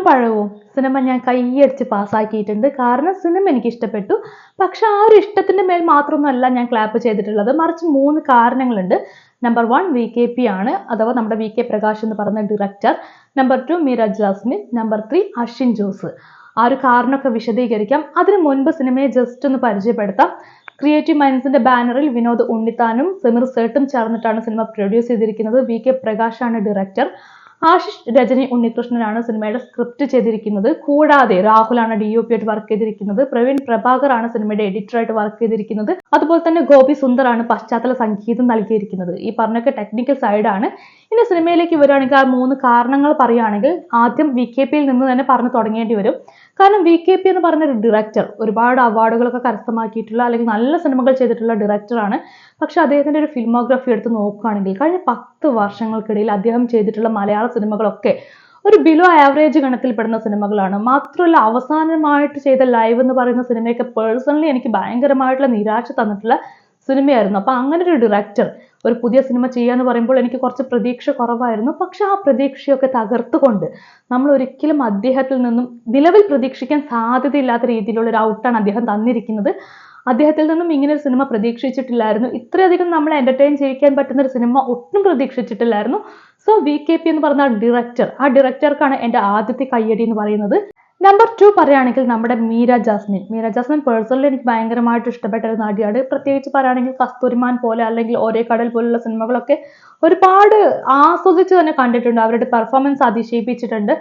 പൂവും പഴവും. സിനിമ ഞാൻ കൈയടിച്ച് പാസ്സാക്കിയിട്ടുണ്ട്. കാരണം സിനിമ എനിക്ക് ഇഷ്ടപ്പെട്ടു പക്ഷെ ആ ഒരു ഇഷ്ടത്തിന്റെ മേൽ മാത്രമൊന്നുമല്ല ഞാൻ ക്ലാപ്പ് ചെയ്തിട്ടുള്ളത്. മറിച്ച് മൂന്ന് കാരണങ്ങളുണ്ട്. Number one V K P ആണ്. അഥവാ നമ്മുടെ വി കെ പ്രകാശ് എന്ന് പറയുന്ന director number two Meera Jasmine number three Ashwin Jose ആ ഒരു കാരണമൊക്കെ വിശദീകരിക്കാം. അതിനു മുൻപ് സിനിമയെ ജസ്റ്റ് ഒന്ന് പരിചയപ്പെടുത്താം. ക്രിയേറ്റീവ് മൈൻഡ്സിന്റെ ബാനറിൽ വിനോദ് ഉണ്ണിത്താനും സെമിർ സേട്ടും ചേർന്നിട്ടാണ് സിനിമ പ്രൊഡ്യൂസ് ചെയ്തിരിക്കുന്നത്. വി കെ പ്രകാശാണ് ഡയറക്ടർ ആശിഷ് രജനി ഉണ്ണികൃഷ്ണനാണ് സിനിമയുടെ സ്ക്രിപ്റ്റ് ചെയ്തിരിക്കുന്നത്. കൂടാതെ രാഹുലാണ് ഡി ഒ പി ആയിട്ട് വർക്ക് ചെയ്തിരിക്കുന്നത്. പ്രവീൺ പ്രഭാകർ ആണ് സിനിമയുടെ എഡിറ്ററായിട്ട് വർക്ക് ചെയ്തിരിക്കുന്നത്. അതുപോലെ തന്നെ ഗോപി സുന്ദർ ആണ് പശ്ചാത്തല സംഗീതം നൽകിയിരിക്കുന്നത്. ഈ പറഞ്ഞൊക്കെ ടെക്നിക്കൽ സൈഡാണ് ഇനി സിനിമയിലേക്ക് വരികയാണെങ്കിൽ ആ മൂന്ന് കാരണങ്ങൾ പറയുകയാണെങ്കിൽ ആദ്യം വി കെ പിയിൽ നിന്ന് തന്നെ പറഞ്ഞു തുടങ്ങേണ്ടി വരും. കാരണം വി കെ പി എന്ന് പറഞ്ഞ ഒരു ഡയറക്ടർ ഒരുപാട് അവാർഡുകളൊക്കെ കരസ്ഥമാക്കിയിട്ടുള്ള അല്ലെങ്കിൽ നല്ല സിനിമകൾ ചെയ്തിട്ടുള്ള ഡയറക്ടറാണ് പക്ഷെ അദ്ദേഹത്തിന്റെ ഒരു ഫിലിമോഗ്രഫി എടുത്ത് നോക്കുകയാണെങ്കിൽ കഴിഞ്ഞ പത്ത് വർഷങ്ങൾക്കിടയിൽ അദ്ദേഹം ചെയ്തിട്ടുള്ള മലയാള സിനിമകളൊക്കെ ഒരു ബിലോ ആവറേജ് ഗണത്തിൽപ്പെടുന്ന സിനിമകളാണ്. മാത്രമല്ല അവസാനമായിട്ട് ചെയ്ത ലൈവ് എന്ന് പറയുന്ന സിനിമയൊക്കെ പേഴ്സണലി എനിക്ക് ഭയങ്കരമായിട്ടുള്ള നിരാശ തന്നിട്ടുള്ള സിനിമയായിരുന്നു. അപ്പൊ അങ്ങനെ ഒരു ഡയറക്ടർ ഒരു പുതിയ സിനിമ ചെയ്യാന്ന് പറയുമ്പോൾ എനിക്ക് കുറച്ച് പ്രതീക്ഷ കുറവായിരുന്നു. പക്ഷെ ആ പ്രതീക്ഷയൊക്കെ തകർത്തുകൊണ്ട് നമ്മൾ ഒരിക്കലും അദ്ദേഹത്തിൽ നിന്നും നിലവിൽ പ്രതീക്ഷിക്കാൻ സാധ്യതയില്ലാത്ത രീതിയിലുള്ള ഒരു ഔട്ടാണ് അദ്ദേഹം തന്നിരിക്കുന്നത്. അദ്ദേഹത്തിൽ നിന്നും ഇങ്ങനെ ഒരു സിനിമ പ്രതീക്ഷിച്ചിട്ടില്ലായിരുന്നു. ഇത്രയധികം നമ്മളെ എന്റർടൈൻ ചെയ്യിക്കാൻ പറ്റുന്ന ഒരു സിനിമ ഒട്ടും പ്രതീക്ഷിച്ചിട്ടില്ലായിരുന്നു. സോ വി കെ പി എന്ന് പറഞ്ഞ ഡയറക്ടർ ആ ഡയറക്ടർക്കാണ് എന്റെ ആദ്യത്തെ കയ്യടി എന്ന് പറയുന്നത്. നമ്പർ ടു പറയുകയാണെങ്കിൽ നമ്മുടെ മീര ജാസ്മിൻ. മീര ജാസ്മിൻ പേഴ്സണലി എനിക്ക് ഭയങ്കരമായിട്ട് ഇഷ്ടപ്പെട്ട ഒരു നടിയാണ്. പ്രത്യേകിച്ച് പറയുകയാണെങ്കിൽ കസ്തൂരിമാൻ പോലെ അല്ലെങ്കിൽ ഒരേ കടൽ പോലുള്ള സിനിമകളൊക്കെ ഒരുപാട് ആസ്വദിച്ച് തന്നെ കണ്ടിട്ടുണ്ട്. അവരുടെ പെർഫോമൻസ് അതിശയിപ്പിച്ചിട്ടുണ്ട്.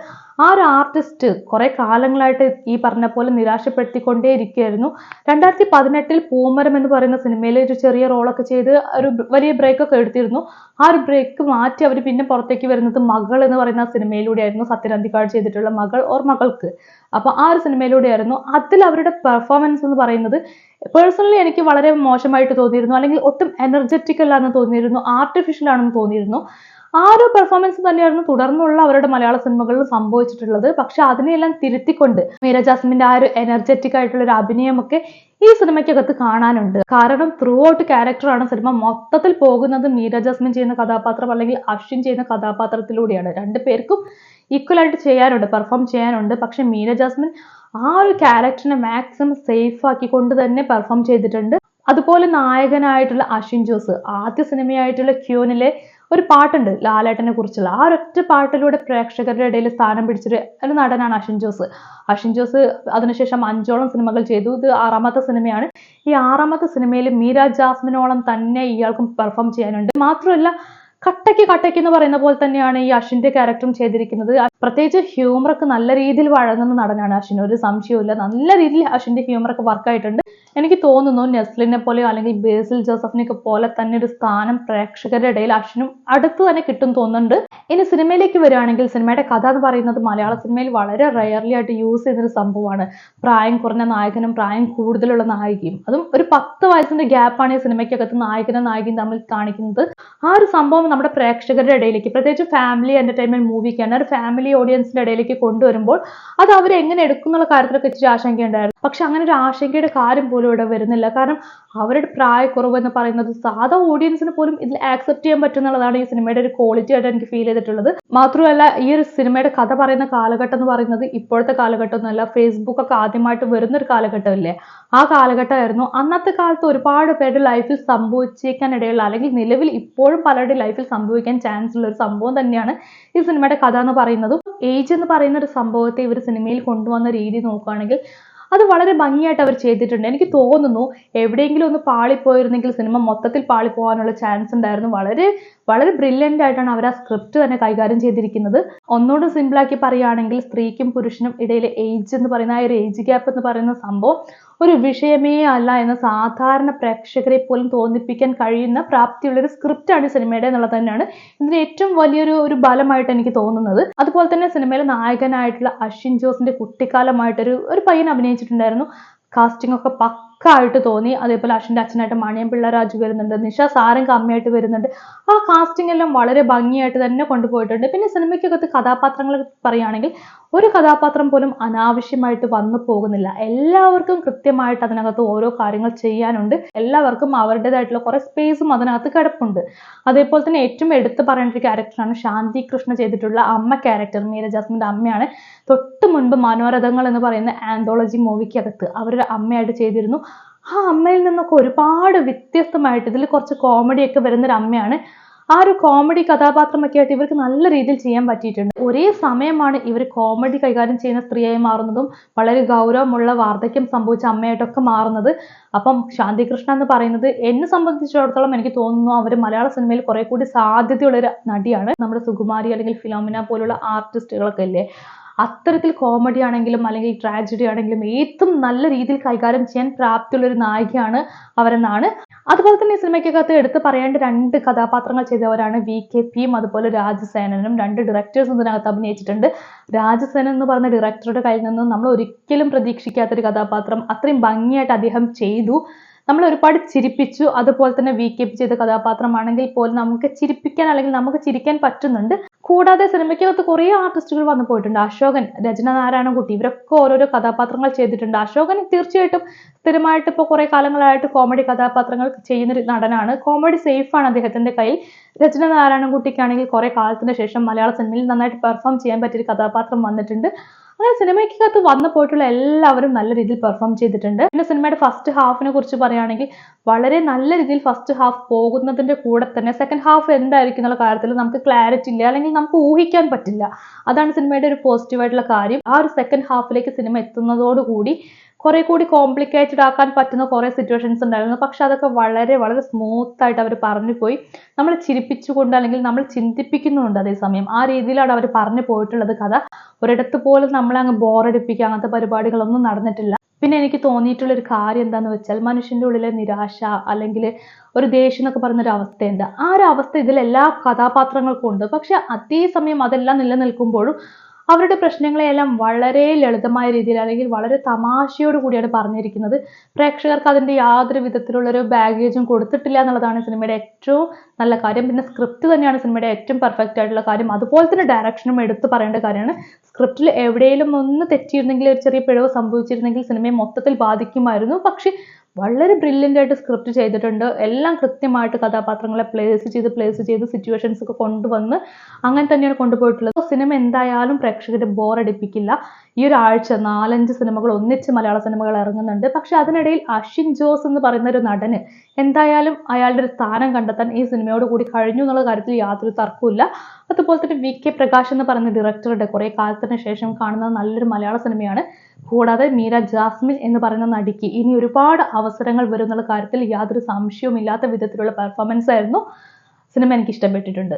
ആ ഒരു ആർട്ടിസ്റ്റ് കുറെ കാലങ്ങളായിട്ട് ഈ പറഞ്ഞ പോലെ നിരാശപ്പെടുത്തിക്കൊണ്ടേ ഇരിക്കുകയായിരുന്നു രണ്ടായിരത്തി പതിനെട്ടിൽ പൂമരം എന്ന് പറയുന്ന സിനിമയിൽ ഒരു ചെറിയ റോളൊക്കെ ചെയ്ത് ഒരു വലിയ ബ്രേക്കൊക്കെ എടുത്തിരുന്നു. ആ ഒരു ബ്രേക്ക് മാറ്റി അവർ പിന്നെ പുറത്തേക്ക് വരുന്നത് മകൾ എന്ന് പറയുന്ന സിനിമയിലൂടെയായിരുന്നു സത്യനന്ദിക്കാട് ചെയ്തിട്ടുള്ള മകൾ ഓർ മകൾക്ക്. അപ്പൊ ആ ഒരു സിനിമയിലൂടെയായിരുന്നു. അതിൽ അവരുടെ പെർഫോമൻസ് എന്ന് പറയുന്നത് പേഴ്സണലി എനിക്ക് വളരെ മോശമായിട്ട് തോന്നിയിരുന്നു. അല്ലെങ്കിൽ ഒട്ടും എനർജറ്റിക് അല്ലാന്ന് തോന്നിയിരുന്നു. ആർട്ടിഫിഷ്യൽ ആണെന്ന് തോന്നിയിരുന്നു. ആ ഒരു പെർഫോമൻസ് തന്നെയായിരുന്നു തുടർന്നുള്ള അവരുടെ മലയാള സിനിമകളിൽ സംഭവിച്ചിട്ടുള്ളത്. പക്ഷെ അതിനെയെല്ലാം തിരുത്തിക്കൊണ്ട് മീര ജാസ്മിന്റെ ആ ഒരു എനർജറ്റിക് ആയിട്ടുള്ള ഒരു അഭിനയമൊക്കെ ഈ സിനിമയ്ക്കകത്ത് കാണാനുണ്ട്. കാരണം ത്രൂ ഔട്ട് ക്യാരക്ടറാണ് സിനിമ മൊത്തത്തിൽ പോകുന്നത് മീര ജാസ്മിൻ ചെയ്യുന്ന കഥാപാത്രം അല്ലെങ്കിൽ അശ്വിൻ ചെയ്യുന്ന കഥാപാത്രത്തിലൂടെയാണ്. രണ്ടു പേർക്കും ഈക്വൽ ആയിട്ട് ചെയ്യാനുണ്ട് പെർഫോം ചെയ്യാനുണ്ട്. പക്ഷെ മീര ജാസ്മിൻ ആ ഒരു ക്യാരക്ടറിനെ മാക്സിമം സേഫ് ആക്കിക്കൊണ്ട് തന്നെ പെർഫോം ചെയ്തിട്ടുണ്ട്. അതുപോലെ നായകനായിട്ടുള്ള അശ്വിൻ ജോസ് ആദ്യ സിനിമയായിട്ടുള്ള ക്യൂനിലെ ഒരു പാട്ടുണ്ട് ലാലേട്ടനെ കുറിച്ചുള്ള. ആ ഒരൊറ്റ പാട്ടിലൂടെ പ്രേക്ഷകരുടെ ഇടയിൽ സ്ഥാനം പിടിച്ചൊരു ഒരു നടനാണ് അശ്വിൻ ജോസ്. അശ്വിൻ ജോസ് അതിനുശേഷം അഞ്ചോളം സിനിമകൾ ചെയ്തു. ഇത് ആറാമത്തെ സിനിമയാണ്. ഈ ആറാമത്തെ സിനിമയിൽ മീര ജാസ്മിനോളം തന്നെ ഇയാൾക്കും പെർഫോം ചെയ്യാനുണ്ട്. മാത്രമല്ല കട്ടയ്ക്ക് കട്ടയ്ക്ക് എന്ന് പറയുന്ന പോലെ തന്നെയാണ് ഈ അശ്വിന്റെ ക്യാരക്ടറും ചെയ്തിരിക്കുന്നത്. പ്രത്യേകിച്ച് ഹ്യൂമറൊക്കെ നല്ല രീതിയിൽ വഴങ്ങുന്ന നടനാണ് അശ്വിൻ ഒരു സംശയവുമില്ല. നല്ല രീതിയിൽ അശ്വിന്റെ ഹ്യൂമറൊക്കെ വർക്കായിട്ടുണ്ട് എനിക്ക് തോന്നുന്നു നെസ്ലിനെ പോലെയോ അല്ലെങ്കിൽ ബേസിൽ ജോസഫിനെയൊക്കെ പോലെ തന്നെ ഒരു സ്ഥാനം പ്രേക്ഷകരുടെ ഇടയിൽ അശ്വിനും അടുത്ത് തന്നെ കിട്ടും തോന്നുന്നുണ്ട്. ഇനി സിനിമയിലേക്ക് വരികയാണെങ്കിൽ സിനിമയുടെ കഥ എന്ന് പറയുന്നത് മലയാള സിനിമയിൽ വളരെ റയർലി ആയിട്ട് യൂസ് ചെയ്യുന്നൊരു സംഭവമാണ്. പ്രായം കുറഞ്ഞ നായകനും പ്രായം കൂടുതലുള്ള നായികയും. അതും ഒരു പത്ത് വയസ്സിന്റെ ഗ്യാപ്പാണ് ഈ സിനിമയ്ക്കകത്ത് നായകനും നായികയും തമ്മിൽ കാണിക്കുന്നത്. ആ ഒരു സംഭവം നമ്മുടെ പ്രേക്ഷകരുടെ ഇടയിലേക്ക് പ്രത്യേകിച്ച് ഫാമിലി എന്റർടൈൻമെന്റ് മൂവിക്കാണ് ഒരു ഫാമിലി ഓഡിയൻസിന്റെ ഇടയിലേക്ക് കൊണ്ടുവരുമ്പോൾ അത് അവരെങ്ങനെ എടുക്കും എന്നുള്ള കാര്യത്തിലൊക്കെ ഇച്ചിരി ആശങ്കയുണ്ടായിരുന്നു. പക്ഷെ അങ്ങനെ ഒരു ആശങ്കയുടെ കാര്യം പോലും ഇവിടെ വരുന്നില്ല. കാരണം അവരുടെ പ്രായക്കുറവ് എന്ന് പറയുന്നത് സാധാ ഓഡിയൻസിന് പോലും ഇതിൽ ആക്സെപ്റ്റ് ചെയ്യാൻ പറ്റുന്നുള്ളതാണ് ഈ സിനിമയുടെ ഒരു ക്വാളിറ്റി ആയിട്ട് എനിക്ക് ഫീൽ ചെയ്തിട്ടുള്ളത്. മാത്രമല്ല ഈ ഒരു സിനിമയുടെ കഥ പറയുന്ന കാലഘട്ടം എന്ന് പറയുന്നത് ഇപ്പോഴത്തെ കാലഘട്ടം ഒന്നുമല്ല ഫേസ്ബുക്ക് ഒക്കെ ആദ്യമായിട്ട് വരുന്ന ഒരു കാലഘട്ടമല്ലേ? ആ കാലഘട്ടമായിരുന്നു. അന്നത്തെ കാലത്ത് ഒരുപാട് പേരുടെ ലൈഫിൽ സംഭവിച്ചേക്കാൻ ഇടയുള്ള അല്ലെങ്കിൽ നിലവിൽ ഇപ്പോഴും പലരുടെ ലൈഫിൽ സംഭവിക്കാൻ ചാൻസ് ഉള്ള ഒരു സംഭവം തന്നെയാണ് ഈ സിനിമയുടെ കഥ എന്ന് പറയുന്നതും. ഏജ് എന്ന് പറയുന്ന ഒരു സംഭവത്തെ ഇവർ സിനിമയിൽ കൊണ്ടുവന്ന രീതി നോക്കുകയാണെങ്കിൽ അത് വളരെ ഭംഗിയായിട്ട് അവർ ചെയ്തിട്ടുണ്ട്. എനിക്ക് തോന്നുന്നു എവിടെയെങ്കിലും ഒന്ന് പാളിപ്പോയിരുന്നെങ്കിൽ സിനിമ മൊത്തത്തിൽ പാളിപ്പോകാനുള്ള ചാൻസ് ഉണ്ടായിരുന്നു. വളരെ വളരെ ബ്രില്യന്റ് ആയിട്ടാണ് അവർ ആ സ്ക്രിപ്റ്റ് തന്നെ കൈകാര്യം ചെയ്തിരിക്കുന്നത്. ഒന്നുകൂടെ സിമ്പിളാക്കി പറയുകയാണെങ്കിൽ സ്ത്രീക്കും പുരുഷനും ഇടയിലെ ഏജ് എന്ന് പറയുന്ന ആ ഒരു ഏജ് ഗ്യാപ്പ് എന്ന് പറയുന്ന സംഭവം ഒരു വിഷയമേ അല്ല എന്ന് സാധാരണ പ്രേക്ഷകരെ പോലും തോന്നിപ്പിക്കാൻ കഴിയുന്ന പ്രാപ്തിയുള്ള ഒരു സ്ക്രിപ്റ്റാണ് ഈ സിനിമയുടെ എന്നുള്ളത് തന്നെയാണ്. ഇതിന് ഏറ്റവും വലിയൊരു ഒരു ബലമായിട്ട് എനിക്ക് തോന്നുന്നത്. അതുപോലെ തന്നെ സിനിമയിലെ നായകനായിട്ടുള്ള അശ്വിൻ ജോസിന്റെ കുട്ടിക്കാലമായിട്ടൊരു ഒരു പയ്യൻ അഭിനയിച്ചിട്ടുണ്ടായിരുന്നു. കാസ്റ്റിംഗ് ഒക്കെ പക്ക പക്കായിട്ട് തോന്നി. അതേപോലെ അശ്വിന്റെ അച്ഛനായിട്ട് മണിയൻ പിള്ളരാജു വരുന്നുണ്ട്. നിഷ സാരംഗ് അമ്മയായിട്ട് വരുന്നുണ്ട്. ആ കാസ്റ്റിംഗ് എല്ലാം വളരെ ഭംഗിയായിട്ട് തന്നെ കൊണ്ടുപോയിട്ടുണ്ട്. പിന്നെ സിനിമയ്ക്കകത്ത് കഥാപാത്രങ്ങൾ പറയുകയാണെങ്കിൽ ഒരു കഥാപാത്രം പോലും അനാവശ്യമായിട്ട് വന്നു പോകുന്നില്ല. എല്ലാവർക്കും കൃത്യമായിട്ട് അതിനകത്ത് ഓരോ കാര്യങ്ങൾ ചെയ്യാനുണ്ട്. എല്ലാവർക്കും അവരുടേതായിട്ടുള്ള കുറെ സ്പേസും അതിനകത്ത് കിടപ്പുണ്ട്. അതേപോലെ തന്നെ ഏറ്റവും എടുത്തു പറയേണ്ട ഒരു ക്യാരക്ടറാണ് ശാന്തി കൃഷ്ണ ചെയ്തിട്ടുള്ള അമ്മ ക്യാരക്ടർ മീര ജാസ്മിന്റെ അമ്മയാണ്. തൊട്ട് മുൻപ് മനോരഥങ്ങൾ എന്ന് പറയുന്ന ആന്തോളജി മൂവിക്കകത്ത് അവരുടെ അമ്മയായിട്ട് ചെയ്തിരുന്നു. ആ അമ്മയിൽ നിന്നൊക്കെ ഒരുപാട് വ്യത്യസ്തമായിട്ട് ഇതിൽ കുറച്ച് കോമഡി ഒക്കെ വരുന്ന ഒരു അമ്മയാണ്. ആ ഒരു കോമഡി കഥാപാത്രമൊക്കെ ആയിട്ട് ഇവർക്ക് നല്ല രീതിയിൽ ചെയ്യാൻ പറ്റിയിട്ടുണ്ട്. ഒരേ സമയമാണ് ഇവർ കോമഡി കൈകാര്യം ചെയ്യുന്ന സ്ത്രീയായി മാറുന്നതും വളരെ ഗൗരവമുള്ള വാർദ്ധക്യം സംഭവിച്ച അമ്മയായിട്ടൊക്കെ മാറുന്നത്. അപ്പം ശാന്തികൃഷ്ണ എന്ന് പറയുന്നത് എന്നെ സംബന്ധിച്ചിടത്തോളം എനിക്ക് തോന്നുന്നു അവർ മലയാള സിനിമയിൽ കുറെ കൂടി സാധ്യതയുള്ള ഒരു നടിയാണ്. നമ്മുടെ സുകുമാരി അല്ലെങ്കിൽ ഫിലോമിന പോലുള്ള ആർട്ടിസ്റ്റുകളൊക്കെ ഇല്ലേ? അത്തരത്തിൽ കോമഡി ആണെങ്കിലും അല്ലെങ്കിൽ ട്രാജഡി ആണെങ്കിലും ഏറ്റവും നല്ല രീതിയിൽ കൈകാര്യം ചെയ്യാൻ പ്രാപ്തിയുള്ള ഒരു നായികയാണ് അവരെന്നാണ്. അതുപോലെ തന്നെ ഈ സിനിമയ്ക്കകത്ത് എടുത്ത് പറയേണ്ട രണ്ട് കഥാപാത്രങ്ങൾ ചെയ്തവരാണ് വി കെ പിയും അതുപോലെ രാജസേനനും. രണ്ട് ഡയറക്ടേഴ്സും ഇതിനകത്ത് അഭിനയിച്ചിട്ടുണ്ട്. രാജസേനൻ എന്ന് പറഞ്ഞ ഡയറക്ടറുടെ കയ്യിൽ നിന്ന് നമ്മൾ ഒരിക്കലും പ്രതീക്ഷിക്കാത്തൊരു കഥാപാത്രം. അത്രയും ഭംഗിയായിട്ട് അദ്ദേഹം ചെയ്തു. നമ്മൾ ഒരുപാട് ചിരിപ്പിച്ചു. അതുപോലെ തന്നെ വി കെ പി ചെയ്ത കഥാപാത്രമാണെങ്കിൽ പോലും നമുക്ക് ചിരിപ്പിക്കാൻ അല്ലെങ്കിൽ നമുക്ക് ചിരിക്കാൻ പറ്റുന്നുണ്ട്. കൂടാതെ സിനിമയ്ക്കകത്ത് കുറേ ആർട്ടിസ്റ്റുകൾ വന്നു പോയിട്ടുണ്ട്. അശോകൻ രചന നാരായണൻകുട്ടി ഇവരൊക്കെ ഓരോരോ കഥാപാത്രങ്ങൾ ചെയ്തിട്ടുണ്ട്. അശോകൻ തീർച്ചയായിട്ടും സ്ഥിരമായിട്ട് ഇപ്പോൾ കുറേ കാലങ്ങളായിട്ട് കോമഡി കഥാപാത്രങ്ങൾ ചെയ്യുന്നൊരു നടനാണ്. കോമഡി സേഫാണ് അദ്ദേഹത്തിന്റെ കയ്യിൽ. രചന നാരായണൻകുട്ടിക്കാണെങ്കിൽ കുറേ കാലത്തിന് ശേഷം മലയാള സിനിമയിൽ നന്നായിട്ട് പെർഫോം ചെയ്യാൻ പറ്റിയൊരു കഥാപാത്രം വന്നിട്ടുണ്ട്. അങ്ങനെ സിനിമയ്ക്കകത്ത് വന്നു പോയിട്ടുള്ള എല്ലാവരും നല്ല രീതിയിൽ പെർഫോം ചെയ്തിട്ടുണ്ട്. പിന്നെ സിനിമയുടെ ഫസ്റ്റ് ഹാഫിനെ കുറിച്ച് പറയുകയാണെങ്കിൽ വളരെ നല്ല രീതിയിൽ ഫസ്റ്റ് ഹാഫ് പോകുന്നതിന്റെ കൂടെ തന്നെ സെക്കൻഡ് ഹാഫ് എന്തായിരിക്കും എന്നുള്ള കാര്യത്തിൽ നമുക്ക് ക്ലാരിറ്റി ഇല്ല. അല്ലെങ്കിൽ നമുക്ക് ഊഹിക്കാൻ പറ്റില്ല. അതാണ് സിനിമയുടെ ഒരു പോസിറ്റീവ് ആയിട്ടുള്ള കാര്യം. ആ ഒരു സെക്കൻഡ് ഹാഫിലേക്ക് സിനിമ എത്തുന്നതോടുകൂടി കുറെ കൂടി കോംപ്ലിക്കേറ്റഡ് ആക്കാൻ പറ്റുന്ന കുറെ സിറ്റുവേഷൻസ് ഉണ്ടായിരുന്നു. പക്ഷെ അതൊക്കെ വളരെ വളരെ സ്മൂത്ത് ആയിട്ട് അവർ പറഞ്ഞു പോയി. നമ്മൾ ചിരിപ്പിച്ചുകൊണ്ട് അല്ലെങ്കിൽ നമ്മൾ ചിന്തിപ്പിക്കുന്നുണ്ട് അതേസമയം ആ രീതിയിലാണ് അവർ പറഞ്ഞു പോയിട്ടുള്ളത് കഥ. ഒരിടത്ത് പോലും നമ്മളെ അങ്ങ് ബോറടിപ്പിക്കുക അങ്ങനത്തെ പരിപാടികളൊന്നും നടന്നിട്ടില്ല. പിന്നെ എനിക്ക് തോന്നിയിട്ടുള്ള ഒരു കാര്യം എന്താന്ന് വെച്ചാൽ മനുഷ്യന്റെ ഉള്ളിലെ നിരാശ അല്ലെങ്കിൽ ഒരു ദേഷ്യം എന്നൊക്കെ പറയുന്നൊരു അവസ്ഥയുണ്ട്. ആ ഒരു അവസ്ഥ ഇതിൽ എല്ലാ കഥാപാത്രങ്ങൾക്കും ഉണ്ട്. പക്ഷെ അതേസമയം അതെല്ലാം നിലനിൽക്കുമ്പോഴും അവരുടെ പ്രശ്നങ്ങളെയെല്ലാം വളരെ ലളിതമായ രീതിയിൽ അല്ലെങ്കിൽ വളരെ തമാശയോട് കൂടിയാണ് പറഞ്ഞിരിക്കുന്നത്. പ്രേക്ഷകർക്ക് അതിന്റെ യാതൊരു വിധത്തിലുള്ള ഒരു ബാഗേജും കൊടുത്തിട്ടില്ല എന്നുള്ളതാണ് സിനിമയുടെ ഏറ്റവും നല്ല കാര്യം. പിന്നെ സ്ക്രിപ്റ്റ് തന്നെയാണ് സിനിമയുടെ ഏറ്റവും പെർഫെക്റ്റ് ആയിട്ടുള്ള കാര്യം. അതുപോലെ തന്നെ ഡയറക്ഷനും എടുത്തു പറയേണ്ട കാര്യമാണ്. സ്ക്രിപ്റ്റിൽ എവിടെയെങ്കിലും ഒന്ന് തെറ്റിയിരുന്നെങ്കിൽ ഒരു ചെറിയ പിഴവ് സംഭവിച്ചിരുന്നെങ്കിൽ സിനിമയെ മൊത്തത്തിൽ ബാധിക്കുമായിരുന്നു. പക്ഷേ വളരെ ബ്രില്യന്റ് ആയിട്ട് സ്ക്രിപ്റ്റ് ചെയ്തിട്ടുണ്ട്. എല്ലാം കൃത്യമായിട്ട് കഥാപാത്രങ്ങളെ പ്ലേസ് ചെയ്ത് പ്ലേസ് ചെയ്ത് സിറ്റുവേഷൻസ് ഒക്കെ കൊണ്ടുവന്ന് അങ്ങനെ തന്നെയാണ് കൊണ്ടുപോയിട്ടുള്ളത്. സിനിമ എന്തായാലും പ്രേക്ഷകരെ ബോറടിപ്പിക്കില്ല ഈ ഒരു ആഴ്ച നാലഞ്ച് സിനിമകൾ ഒന്നിച്ച് മലയാള സിനിമകൾ ഇറങ്ങുന്നുണ്ട്. പക്ഷെ അതിനിടയിൽ അശ്വിൻ ജോസ് എന്ന് പറയുന്ന ഒരു നടന് എന്തായാലും അയാളുടെ ഒരു സ്ഥാനം കണ്ടെത്താൻ ഈ സിനിമയോട് കൂടി കഴിഞ്ഞു എന്നുള്ള കാര്യത്തിൽ യാതൊരു തർക്കമില്ല അതുപോലെ തന്നെ വി കെ പ്രകാശ് എന്ന് പറയുന്ന ഡയറക്ടറുടെ കുറേ കാലത്തിന് ശേഷം കാണുന്ന നല്ലൊരു മലയാള സിനിമയാണ്. കൂടാതെ മീര ജാസ്മിൻ എന്ന് പറയുന്ന നടിക്ക് ഇനി ഒരുപാട് അവസരങ്ങൾ വരും എന്നുള്ള കാര്യത്തിൽ യാതൊരു സംശയവും ഇല്ലാത്ത വിധത്തിലുള്ള പെർഫോമൻസ് ആയിരുന്നു. സിനിമ എനിക്ക് ഇഷ്ടപ്പെട്ടിട്ടുണ്ട്.